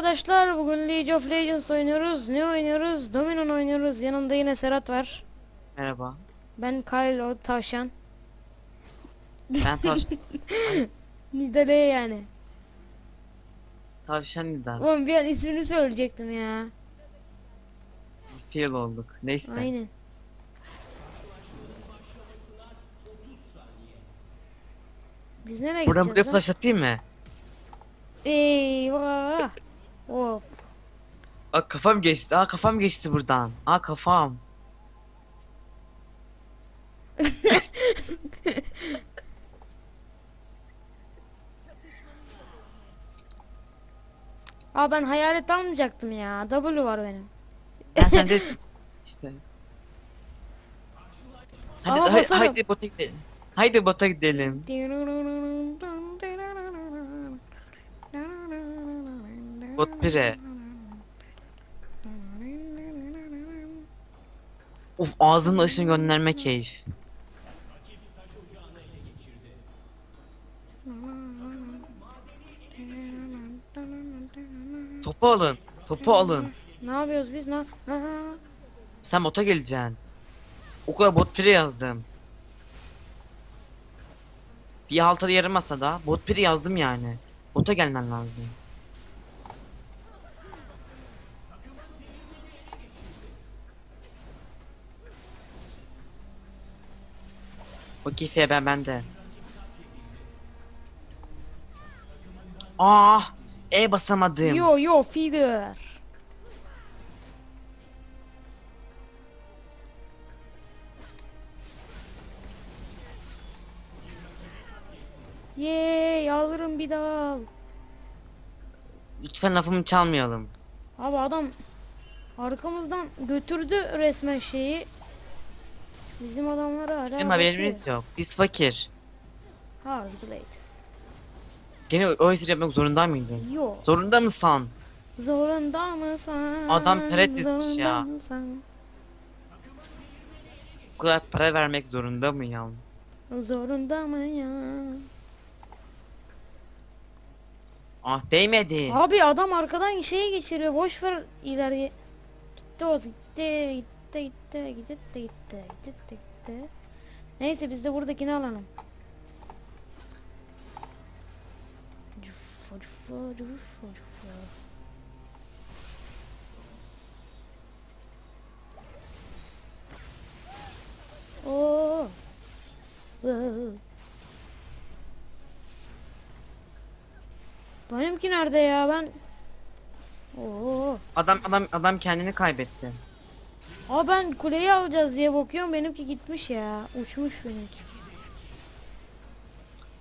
arkadaşlar. Bugün League of Legends oynuyoruz. Ne oynuyoruz? Dominion oynuyoruz. Yanımda yine Serhat var. Merhaba. Ben Kylo Tavşan. Ben tav Nidale yani. tavşan Nidal. Oğlum bir an ismini söyleyecektim ya. Fail olduk. Neyse. Aynen. Biz nereye Buradan buraya gideceğiz flash atayım mı? Eyvah. Hop. Aa kafam geçti. Aa kafam geçti buradan. Aa kafam. Aa ben hayalet almayacaktım ya. W var benim. Ben sen de işte. Hadi, Ama hay- basarım. haydi bota gidelim. Haydi bota gidelim. Bot pire. Uf ağzımda ışın gönderme keyif. Topu alın. Topu alın. Ne yapıyoruz biz? Ne? Sen bota geleceksin. O kadar bot pire yazdım. Bir haltada yaramasa da bot pire yazdım yani. Bota gelmen lazım. O keyfiye ben bende. Ah, E basamadım. Yo yo feeder. Yeee alırım bir dal. Lütfen lafımı çalmayalım. Abi adam arkamızdan götürdü resmen şeyi. Bizim adamları hala Bizim haberimiz yok. Biz fakir. Blade. Gene o esir yapmak zorunda mıydın? Yo. Zorunda mısın? Zorunda mısın? Adam peret dizmiş ya. mısın? Bu kadar para vermek zorunda mı ya? Zorunda mı ya? Ah değmedi. Abi adam arkadan şeye geçiriyor. Boş ver ileriye. Gitti o gitti gitti gitti gitti gitti gitti gitti. Neyse biz de buradakini alalım. Cufa cufa cufa. Oo. Oo. Benimki nerede ya ben? Oo. Adam adam adam kendini kaybetti. Aa ben kuleyi alacağız diye bakıyorum benimki gitmiş ya. Uçmuş benimki.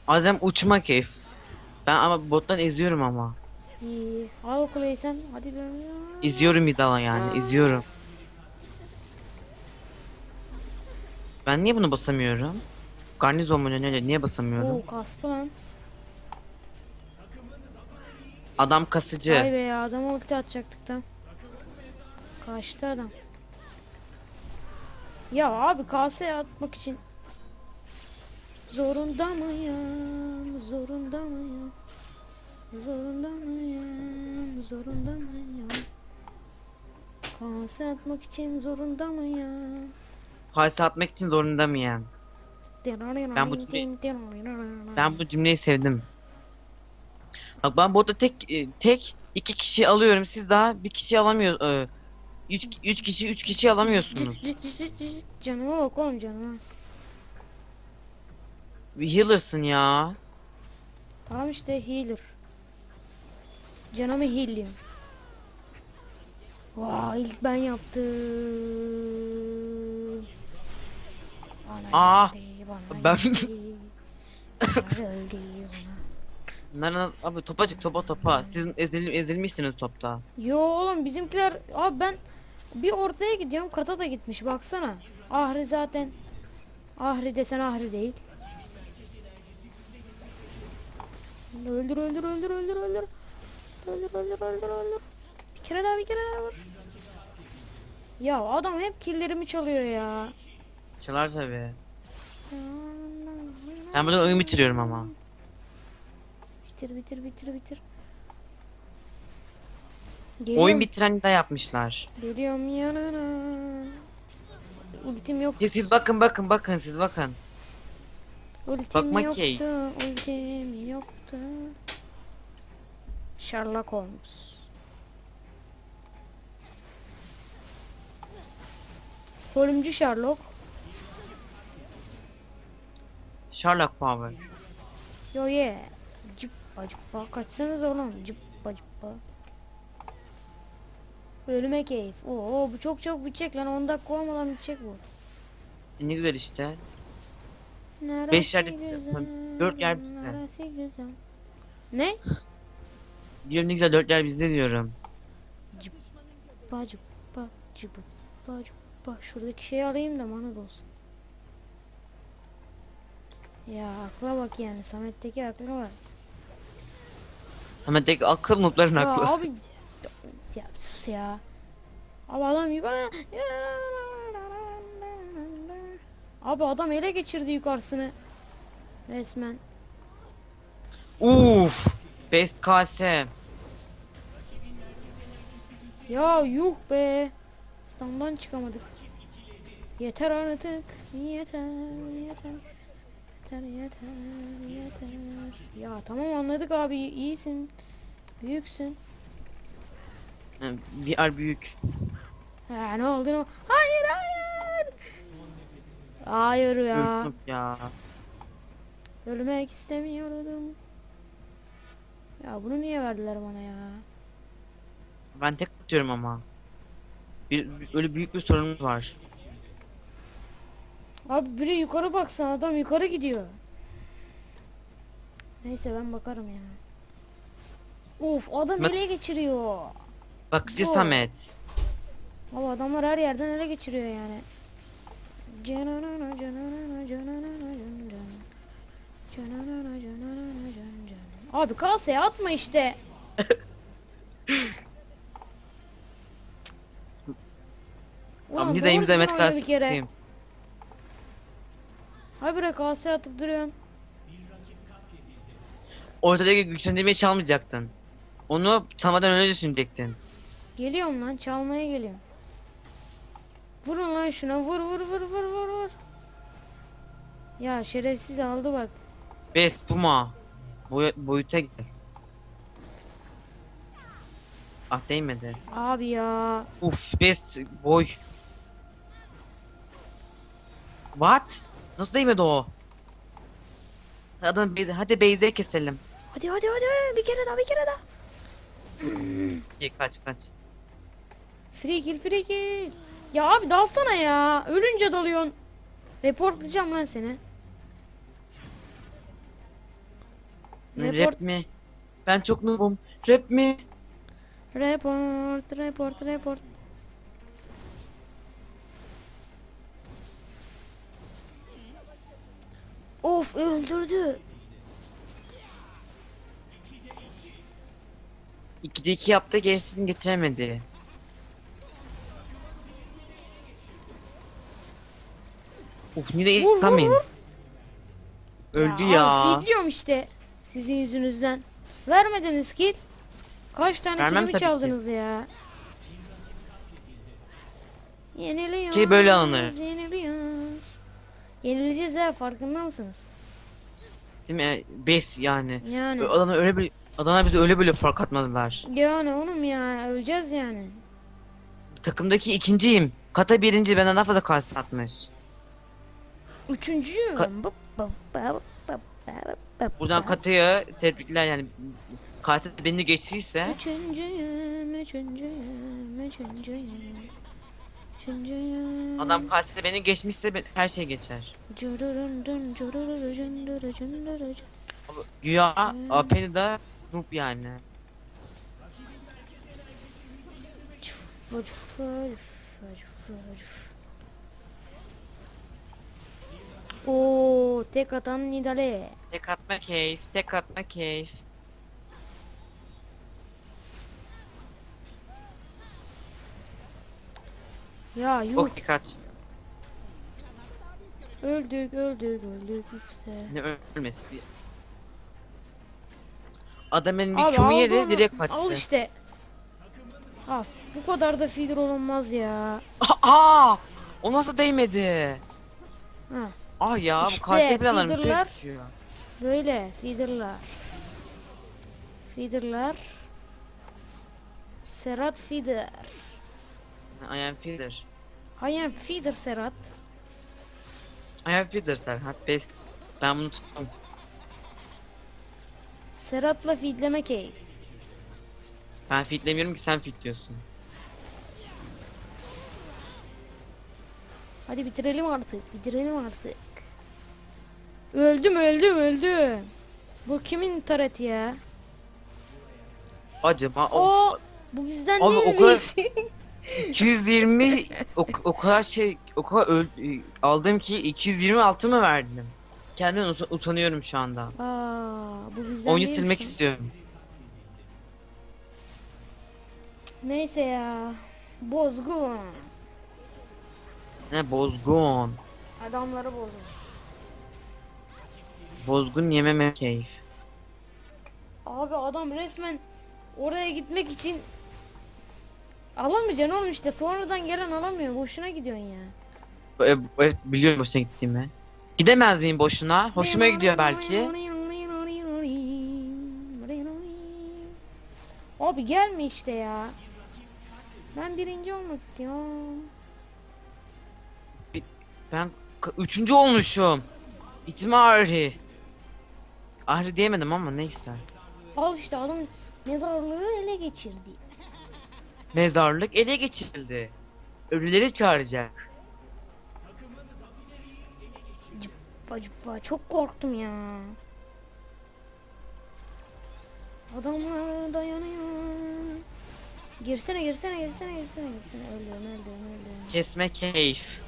Adam uçma keyif. Ben ama bottan izliyorum ama. İyi. Al o kuleyi sen. Hadi ben. İzliyorum idala yani izliyorum. Ben niye bunu basamıyorum? Garnizon mu ne niye basamıyorum? Oo kastı lan. Adam Vay kasıcı. be ya adamı ulti atacaktık tam. Kaçtı adam. Ya abi kaseye atmak için Zorunda mıyım? Zorunda mıyım? Zorunda mıyım? Zorunda mıyım? Kase atmak için zorunda mıyım? Halse atmak için zorunda mıyım? Ben bu Ben bu cümleyi sevdim. Bak ben burada tek e, tek iki kişi alıyorum. Siz daha bir kişi alamıyor. Üç, üç kişi üç kişi alamıyorsunuz. Canıma bak oğlum canıma. Bir healer'sın ya. Tamam işte healer. Canımı healliyorum. Vay ilk ben yaptım. Aa, bana ben-. Nereden abi topa çık topa topa. Siz ezil, ezilmişsiniz topta. Yo oğlum bizimkiler abi ben bir ortaya gidiyorum kata da gitmiş baksana. Ahri zaten Ahri desen Ahri değil. Öldür öldür öldür öldür öldür. Öldür öldür öldür öldür. Bir kere daha bir kere daha vur. Ya adam hep killerimi çalıyor ya. Çalar tabi. Ben buradan oyun bitiriyorum ama. Bitir bitir bitir bitir. Geliyorum, Oyun bitiren de yapmışlar. Geliyorum yanına. Ultim yok. Ya siz bakın bakın bakın siz bakın. Ultim bakma yoktu. ki. Ultim yoktu. Sherlock Holmes. Holmcu Sherlock. Sherlock Power. Yo yeah. Cıppa cıppa. Kaçsanız oğlum. Cıppa cıppa. Ölüme keyif. Oo bu çok çok bitecek lan. 10 dakika olmadan bitecek bu. E, ne güzel işte. Neresi Beş yerde- güzel, dört yer bizde. neresi güzel. Ne? Diyorum ne güzel dörtler bizde diyorum. Bacı bacı bacı bak şuradaki şeyi alayım da bana da olsun. Ya akla bak yani Samet'teki akla bak. Hemen tek akıl notların Ya aklı. abi ya sus ya. Abi adam yukarı Abi adam ele geçirdi yukarısını. Resmen. Uf. Best KS. Ya yuh be. Standdan çıkamadık. Yeter artık. Yeter, yeter. Yeter, yeter, yeter. Ya tamam anladık abi iyisin. Büyüksün. Ha, VR büyük. Ha ne oldu ne oldu? Hayır hayır. Hayır ya. Öldüm ya. Ölmek istemiyordum. Ya bunu niye verdiler bana ya? Ben tek atıyorum ama. Bir, bir- öyle büyük bir sorunumuz var. Abi biri yukarı baksana adam yukarı gidiyor. Neyse ben bakarım ya. Uf adam Bak- ele geçiriyor. Bakıcı Bu. Samet. Abi adamlar her yerden ele geçiriyor yani. Cananana, cananana, cananana, can, can. Cananana, cananana, can, can. Abi kaseye atma işte. Ulan Tamam doğru gideyim düzgün Samet oyna bir kere. kasteteyim. Habire kaseye atıp duruyorsun. Ortadaki güçlendirmeyi çalmayacaktın. Onu çalmadan önce düşünecektin. Geliyorum lan çalmaya geliyorum. Vurun lan şuna vur vur vur vur vur vur. Ya şerefsiz aldı bak. Best Puma. Boy boyuta gel. Ah değmedi. Abi ya. Uf best boy. What? Nasıl değmedi o? Adam base, hadi base'e keselim. Hadi hadi hadi bir kere daha bir kere daha. İyi kaç kaç. Free kill free kill. Ya abi dalsana ya. Ölünce dalıyorsun. Reportlayacağım lan seni. Report, Rap mi? Ben çok noobum. Rap mi? report, report, report. Of öldürdü. 2'de 2 yaptı gerisini getiremedi. Uf yine Vur, vur, coming. vur. Öldü Ya. Abi feedliyorum işte. Sizin yüzünüzden. Vermediniz kill. Kaç tane Vermem killimi tabii çaldınız ya. Yeniliyoruz. Ki böyle alınır. Yeniliyoruz. Yenileceğiz ha farkında mısınız? Değil mi? Bes yani. Yani. Adana öyle bir Adana bize öyle böyle fark atmadılar. Yani oğlum ya öleceğiz yani. Takımdaki ikinciyim. Kata birinci benden daha fazla kalsın atmış. Üçüncüyüm. Ka- Bıp bıp bıp bıp bıp bıp Buradan bıp. Tebrikler yani. Kata beni geçtiyse Üçüncüyüm, üçüncüyüm, üçüncüyüm. Üçüncüyüm. adam Kata beni geçmişse ben- her şey geçer. Cırırın dın, cın. Ama Güya Hmm. Apen'i de noob yani. Çuf, vıcuf, vıcuf, vıcuf, vıcuf. Oo, tek atan Nidale. Tek atma keyif, tek atma keyif. Ya yuh, Okey kaç. öldük, öldük, öldük işte. Ne ölmesi diye. Adam benim bir aldı yedi onu. direkt kaçtı. Al işte. Ha, bu kadar da feeder olunmaz ya. Aa! O nasıl değmedi? Ha, Ah ya İşte bu Caterpillar'ın feeder'lar- pek düşüyor. böyle feederlar. Feederlar. Serhat feeder. I am feeder. I am feeder Serhat. I am feeder Serhat best. Ben bunu tuttum. Serhat'la feedleme keyif. Ben fitlemiyorum ki sen fitliyorsun. Hadi bitirelim artık. Bitirelim artık. Öldüm öldüm öldüm. Bu kimin tareti ya? Acaba O of. bu bizden Abi o değilmiş. 220 o, o kadar şey o kadar öl, aldım ki 226 mı verdim? Kendimden uta- utanıyorum şu anda. Aa, bu bizden Oyunu değilmiş silmek istiyorum. Neyse ya. Bozgun. Ne bozgun. Adamları bozgun. Bozgun yememe keyif. Abi adam resmen oraya gitmek için alamayacaksın oğlum işte sonradan gelen alamıyor. Boşuna gidiyorsun ya. Evet, evet biliyorum boşuna gittiğimi. Gidemez miyim boşuna? Hoşuma gidiyor belki. Abi gelme işte ya. Ben birinci olmak istiyorum. Ben üçüncü olmuşum. İtme Ahri. Diyemedim ama neyse. Al işte adam mezarlığı ele geçirdi. Mezarlık ele geçirildi. Ölüleri çağıracak. Cıppa cıppa çok korktum ya. Adamlar dayanıyor. Girsene girsene girsene girsene girsene öldüm öldüm öldüm. Kesme keyif.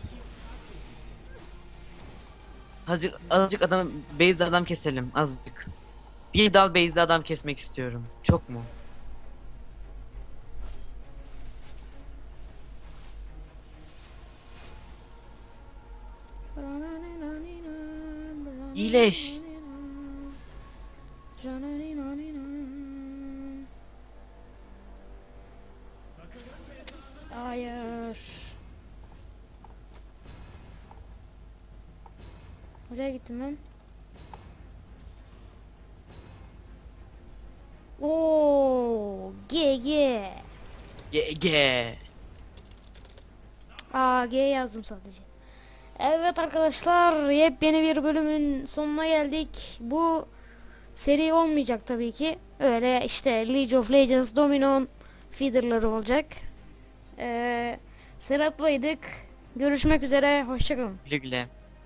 Azıcık, azıcık adam, base'de adam keselim. Azıcık. Bir dal base'de adam kesmek istiyorum. Çok mu? İyileş. Oo, GG. GG. Aa G yazdım sadece. Evet arkadaşlar yepyeni bir bölümün sonuna geldik. Bu seri olmayacak tabii ki. Öyle işte League of Legends Domino'nun feederları olacak. Ee, Serhat'laydık. Görüşmek üzere. Hoşçakalın. Güle güle.